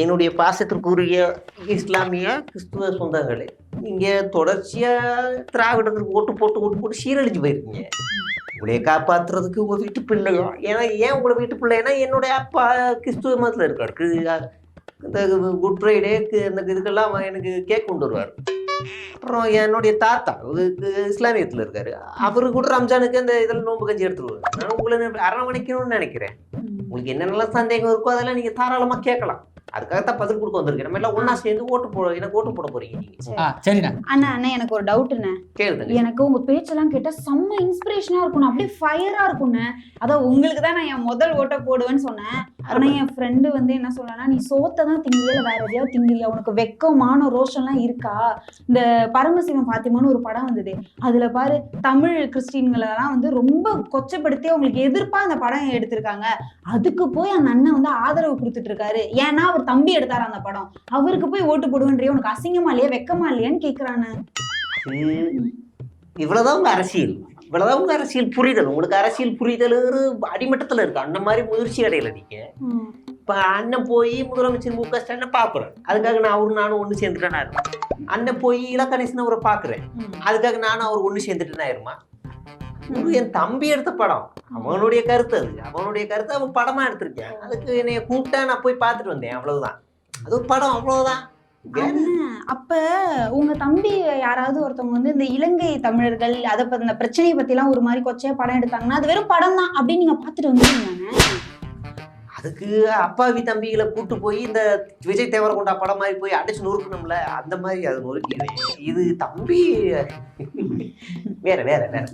என்னுடைய பாசத்திற்குரிய இஸ்லாமிய கிறிஸ்துவ சொந்தங்களே நீங்க தொடர்ச்சியா திராவிடத்துக்கு ஓட்டு போட்டு ஓட்டு போட்டு சீரழிஞ்சு போயிருக்கீங்க. உங்களைய காப்பாத்துறதுக்கு உங்க வீட்டு பிள்ளையோ ஏன்னா ஏன் உங்களை வீட்டு பிள்ளைன்னா என்னுடைய அப்பா கிறிஸ்துவ மதத்துல இருக்காரு. இந்த குட் ஃப்ரைடே இந்த இதுக்கெல்லாம் எனக்கு கேக் கொண்டு வருவார். அப்புறம் என்னுடைய தாத்தா இஸ்லாமியத்தில் இருக்காரு. அவரு கூட ரம்ஜானுக்கு இந்த இதில் நோன்பு கஞ்சி எடுத்துருவாரு நான் உங்களை அரவணைக்கணும்னு நினைக்கிறேன். உங்களுக்கு என்னென்னலாம் சந்தேகம் இருக்கோ அதெல்லாம் நீங்க தாராளமா கேட்கலாம். அதுக்காகத்தான் பதில் கொடுக்க வந்திருக்கேன். நம்ம எல்லாம் ஒண்ணா சேர்ந்து ஓட்டு போட எனக்கு ஓட்டு போட போறீங்க சரிண்ணா. அண்ணா அண்ணா எனக்கு ஒரு டவுட்ண்ணே கேளுங்க எனக்கு உங்க பேச்செல்லாம் கேட்டா செம்ம இன்ஸ்பிரேஷனா இருக்கணும் அப்படியே ஃபயரா இருக்கும்ண்ணே அதான் உங்களுக்கு தான் நான் என் முதல் ஓட்ட போடுவேன்னு சொன்னேன். ஆனா என் ஃப்ரெண்டு வந்து என்ன சொன்னா நீ சோத்தை தான் திங்கிறியா வேற எதையாவது திங்கிறியா உனக்கு வெக்கமான ரோஷம்லாம் இருக்கா? இந்த பரமசிவம் பாத்திமான்னு ஒரு படம் வந்தது. அதுல பாரு தமிழ் கிறிஸ்டின்களெல்லாம் வந்து ரொம்ப கொச்சப்படுத்தி அவங்களுக்கு எதிர்ப்பா அந்த படம் எடுத்திருக்காங்க. அதுக்கு போய் அந்த அண்ணன் வந்து ஆதரவு கொடுத்துட்டு இருக்காரு. ஏன்னா அவர் தம்பி எடுத்தாரு அந்த படம். அவருக்கு போய் ஓட்டு போடுவேன்றியே உனக்கு அசிங்கமா இல்லையா? வெக்கமா இல்லையான்னு கேக்குறானே. இவ்வளவுதான் உங்க அரசியல். இவ்வளவுதான் உங்க அரசியல் புரிதல். உங்களுக்கு அரசியல் புரிதல் அடிமட்டத்துல இருக்கு. அந்த மாதிரி முயற்சி அடையல நீங்க. இப்ப அண்ணன் போய் முதலமைச்சர் மு க ஸ்டாலினை பாக்குறேன். அதுக்காக நான் அவரு நானும் ஒண்ணு சேர்ந்துட்டேன் ஆயிருமா அண்ணன் போய் இலக்கணேசன் அவரை பாக்குறேன். அதுக்காக நானும் அவர் ஒண்ணு சேர்ந்துட்டேன் ஆயிருமா என் தம்பி எடுத்த படம். அவனுடைய கருத்து அது. அவனுடைய கருத்து அவன் படமா எடுத்திருக்கேன். அதுக்கு என்னைய கூப்பிட்டா நான் போய் பார்த்துட்டு வந்தேன். அவ்வளவுதான். அது ஒரு படம். அவ்வளவுதான். அப்ப உங்க தம்பி யாராவது ஒருத்தவங்க வந்து இந்த இலங்கை தமிழர்கள் அதை பத்தி இந்த பிரச்சனையை பத்தி எல்லாம் ஒரு மாதிரி கொச்சையா படம் எடுத்தாங்கன்னா அது வெறும் படம் தான் அப்படின்னு நீங்க பாத்துட்டு வந்துருங்க அதுக்கு அப்பாவி தம்பிகளை கூட்டு போய் இந்த விஜய் தேவரகொண்டா படம் மாதிரி போய் அடிச்சு நொறுக்கணும்ல அந்த மாதிரி அது நொறுக்கி இது தம்பி வேற வேற வேற.